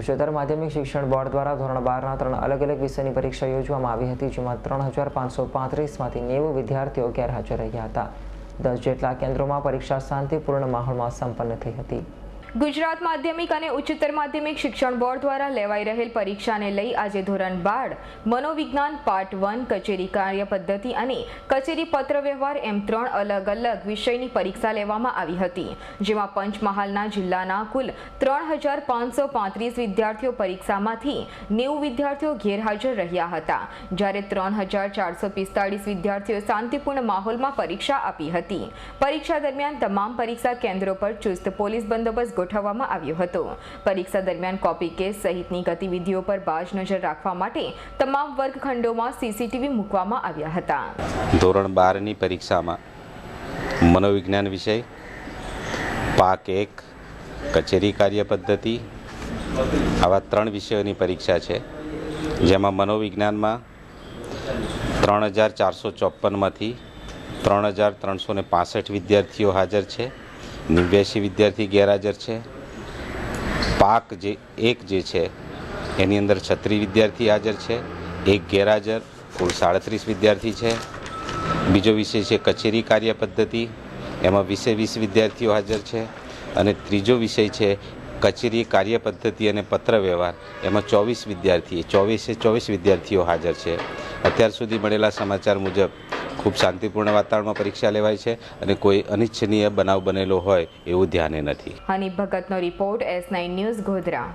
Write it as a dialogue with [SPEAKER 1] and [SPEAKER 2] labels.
[SPEAKER 1] ઉચ્ચતર માધ્યમિક શિક્ષણ બોર્ડ દ્વારા ધોરણ બારના ત્રણ અલગ અલગ વિષયની પરીક્ષા યોજવામાં આવી હતી જેમાં ત્રણ હજાર પાંચસો પાંત્રીસમાંથી નેવું વિદ્યાર્થીઓ ગેરહાજર રહ્યા હતા દસ જેટલા કેન્દ્રોમાં પરીક્ષા શાંતિપૂર્ણ માહોલમાં સંપન્ન થઈ હતી
[SPEAKER 2] ગુજરાત માધ્યમિક અને ઉચ્ચતર માધ્યમિક શિક્ષણ બોર્ડ દ્વારા લેવાઈ રહેલ પરીક્ષાને લઈ આજે ધોરણ બાર મનોવિજ્ઞાન પાર્ટ વન કચેરી કાર્ય પદ્ધતિ અને કચેરી પત્ર વ્યવહાર એમ ત્રણ અલગ અલગ વિષયની પરીક્ષા લેવામાં આવી હતી જેમાં પંચમહાલના જિલ્લાના કુલ ત્રણ હજાર પાંચસો પાંત્રીસ વિદ્યાર્થીઓ પરીક્ષામાંથી નેવું વિદ્યાર્થીઓ ગેરહાજર રહ્યા હતા જ્યારે ત્રણ હજાર ચારસો પિસ્તાળીસ વિદ્યાર્થીઓ શાંતિપૂર્ણ માહોલમાં પરીક્ષા આપી હતી પરીક્ષા દરમિયાન તમામ પરીક્ષા કેન્દ્રો પર ચુસ્ત પોલીસ બંદોબસ્ત ગોઠવવામાં આવ્યો હતો પરીક્ષા દરમિયાન કોપી કેસ સહિતની ગતિવિધિઓ પર બાજ નજર રાખવા માટે તમામ વર્ગખંડોમાં સીસીટીવી મૂકવામાં આવ્યા હતા
[SPEAKER 3] ધોરણ બારની પરીક્ષામાં મનોવિજ્ઞાન વિષય પાક એક કચેરી કાર્ય પદ્ધતિ આવા ત્રણ વિષયોની પરીક્ષા છે જેમાં મનોવિજ્ઞાનમાં ત્રણ હજાર ચારસો ચોપનમાંથી ત્રણ હજાર ત્રણસો ને પાસઠ વિદ્યાર્થીઓ હાજર છે નેવ્યાસી વિદ્યાર્થી ગેરહાજર છે પાક જે એક જે છે એની અંદર છત્રીસ વિદ્યાર્થી હાજર છે એક ગેરહાજર કુલ સાડત્રીસ વિદ્યાર્થી છે બીજો વિષય છે કચેરી કાર્ય પદ્ધતિ એમાં વીસે વીસ વિદ્યાર્થીઓ હાજર છે અને ત્રીજો વિષય છે કચેરી કાર્ય પદ્ધતિ અને પત્ર વ્યવહાર એમાં ચોવીસ વિદ્યાર્થી ચોવીસે ચોવીસ વિદ્યાર્થીઓ હાજર છે અત્યાર સુધી મળેલા સમાચાર મુજબ ખૂબ શાંતિપૂર્ણ વાતાવરણમાં પરીક્ષા લેવાય છે અને કોઈ અનિચ્છનીય બનાવ બનેલો હોય એવું ધ્યાને નથી હની ભગતનો report S nine news Godhra